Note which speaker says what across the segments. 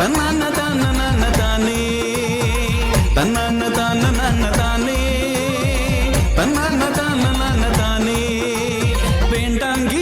Speaker 1: తన్నాన్న తాన్న నాన్న తానే తన్నాన్న తాన్న నాన్న తానే తన్నాన్న తాన్న నాన్న పెంటాంగి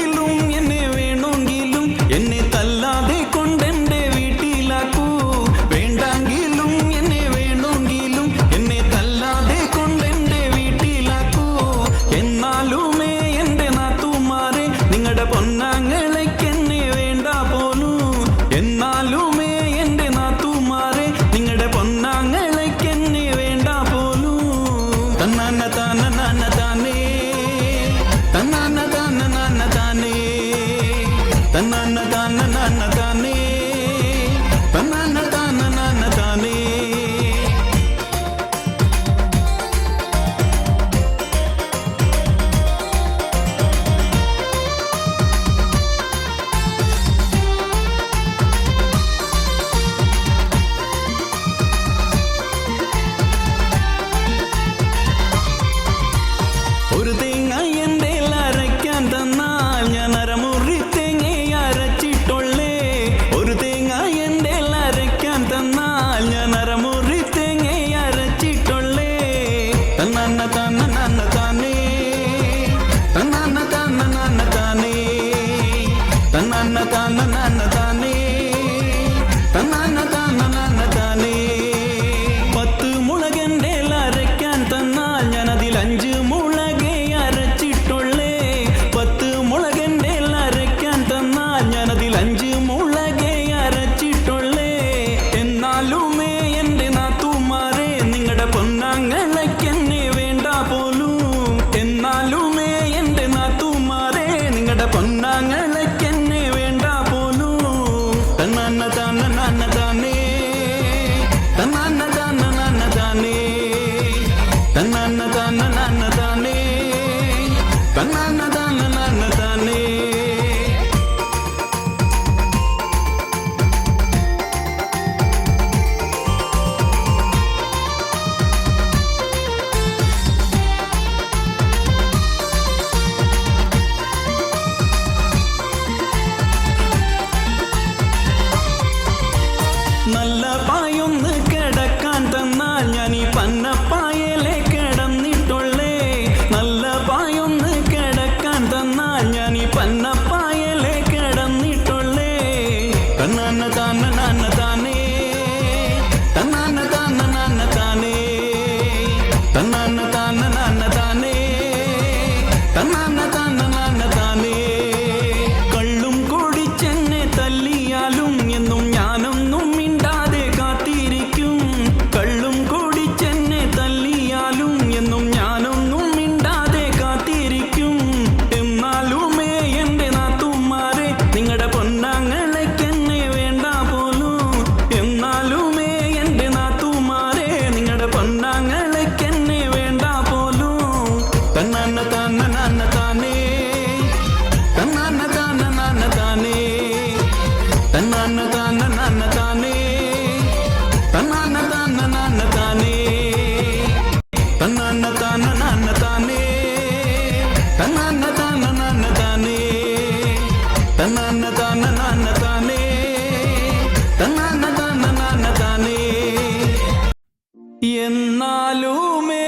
Speaker 1: എന്നാലുമേ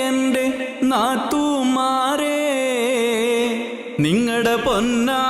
Speaker 1: എന്റെ നാത്തുമാരേ നിങ്ങളുടെ പൊന്നാ